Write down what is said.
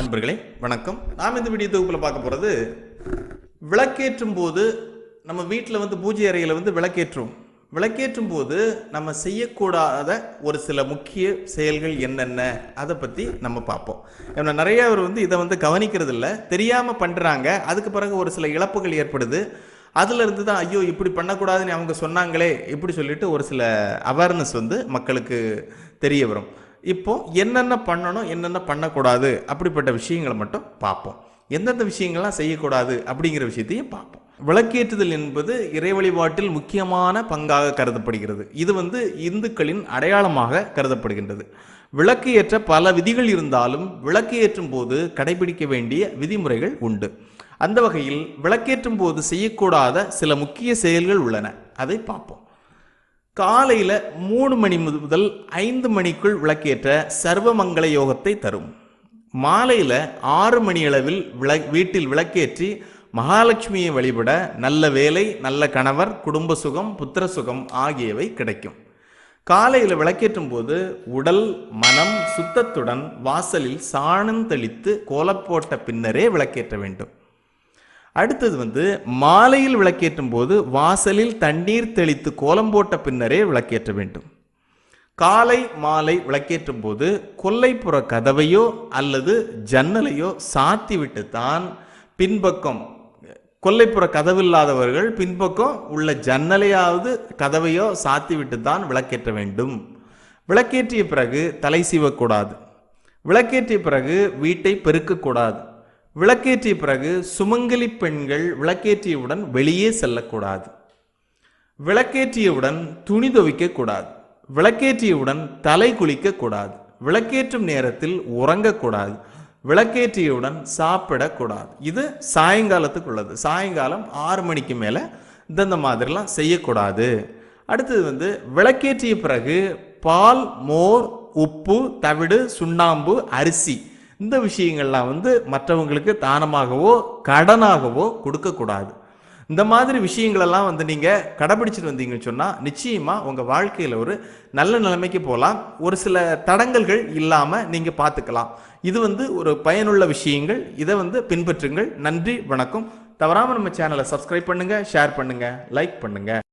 நண்பர்களே வணக்கம். நாம் இந்த வீடியோ தொகுப்பில் பார்க்க போகிறது விளக்கேற்றும் போது நம்ம வீட்டில் வந்து பூஜை அறையில் வந்து விளக்கேற்றும். விளக்கேற்றும் போது நம்ம செய்யக்கூடாத ஒரு சில முக்கிய செயல்கள் என்னென்ன அதை பற்றி நம்ம பார்ப்போம். ஏன்னா நிறைய அவர் வந்து இதை வந்து கவனிக்கிறது இல்லை தெரியாமல் பண்ணுறாங்க அதுக்கு பிறகு ஒரு சில இழப்புகள் ஏற்படுது. அதுல இருந்து தான் ஐயோ இப்படி பண்ணக்கூடாதுன்னு அவங்க சொன்னாங்களே இப்படி சொல்லிட்டு ஒரு சில அவேர்னஸ் வந்து மக்களுக்கு தெரிய வரும். இப்போ என்னென்ன பண்ணணும் என்னென்ன பண்ணக்கூடாது? அப்படிப்பட்ட விஷயங்களை மட்டும் பார்ப்போம். எந்தெந்த விஷயங்கள்லாம் செய்யக்கூடாது அப்படிங்கிற விஷயத்தையும் பார்ப்போம். விளக்கேற்றுதல் என்பது இறை வழிபாட்டில் முக்கியமான பங்காக கருதப்படுகிறது. இது வந்து இந்துக்களின் அடையாளமாக கருதப்படுகின்றது. விளக்கு ஏற்ற பல விதிகள் இருந்தாலும் விளக்கு ஏற்றும் போது கடைபிடிக்க வேண்டிய விதிமுறைகள் உண்டு. அந்த வகையில் விளக்கேற்றும் போது செய்யக்கூடாத சில முக்கிய செயல்கள் உள்ளன. அதை பார்ப்போம். காலையில் மூணு மணி முதல் ஐந்து மணிக்குள் விளக்கேற்ற சர்வமங்கள யோகத்தை தரும். மாலையில் ஆறு மணி அளவில் விள வீட்டில் விளக்கேற்றி மகாலட்சுமியை வழிபட நல்ல வேலை நல்ல கணவர் குடும்ப சுகம் புத்திர சுகம் ஆகியவை கிடைக்கும். காலையில் விளக்கேற்றும் போது உடல் மனம் சுத்தத்துடன் வாசலில் சாணம் தெளித்து கோலப்போட்ட பின்னரே விளக்கேற்ற வேண்டும். அடுத்தது வந்து மாலையில் விளக்கேற்றும் போது வாசலில் தண்ணீர் தெளித்து கோலம் போட்ட பின்னரே விளக்கேற்ற வேண்டும். காலை மாலை விளக்கேற்றும் போது கொல்லைப்புற கதவையோ அல்லது ஜன்னலையோ சாத்திவிட்டு தான் பின்பக்கம் கொல்லைப்புற கதவில்லாதவர்கள் பின்பக்கம் உள்ள ஜன்னலையாவது கதவையோ சாத்திவிட்டு தான் விளக்கேற்ற வேண்டும். விளக்கேற்றிய பிறகு தலை சீவக்கூடாது. விளக்கேற்றிய பிறகு வீட்டை பெருக்கக்கூடாது. விளக்கேற்றிய பிறகு சுமங்கலி பெண்கள் விளக்கேற்றியவுடன் வெளியே செல்லக்கூடாது. விளக்கேற்றியவுடன் துணி துவைக்கக்கூடாது. விளக்கேற்றியவுடன் தலை குளிக்கக்கூடாது. விளக்கேற்றும் நேரத்தில் உறங்கக்கூடாது. விளக்கேற்றியவுடன் சாப்பிடக்கூடாது. இது சாயங்காலத்துக்கு உள்ளது சாயங்காலம் ஆறு மணிக்கு மேலே இந்தந்த மாதிரிலாம் செய்யக்கூடாது. அடுத்தது வந்து விளக்கேற்றிய பிறகு பால் மோர் உப்பு தவிடு சுண்ணாம்பு அரிசி இந்த விஷயங்கள்லாம் வந்து மற்றவங்களுக்கு தானமாகவோ கடனாகவோ கொடுக்கக்கூடாது. இந்த மாதிரி விஷயங்களெல்லாம் வந்து நீங்கள் கடைபிடிச்சிட்டு வந்தீங்கன்னு சொன்னால் நிச்சயமாக உங்கள் வாழ்க்கையில் ஒரு நல்ல நிலைமைக்கு போகலாம் ஒரு சில தடங்கல்கள் இல்லாமல் நீங்கள் பார்த்துக்கலாம். இது வந்து ஒரு பயனுள்ள விஷயங்கள். இதை வந்து பின்பற்றுங்கள். நன்றி வணக்கம். தவறாமல் நம்ம சேனலை சப்ஸ்கிரைப் பண்ணுங்கள் ஷேர் பண்ணுங்கள் லைக் பண்ணுங்கள்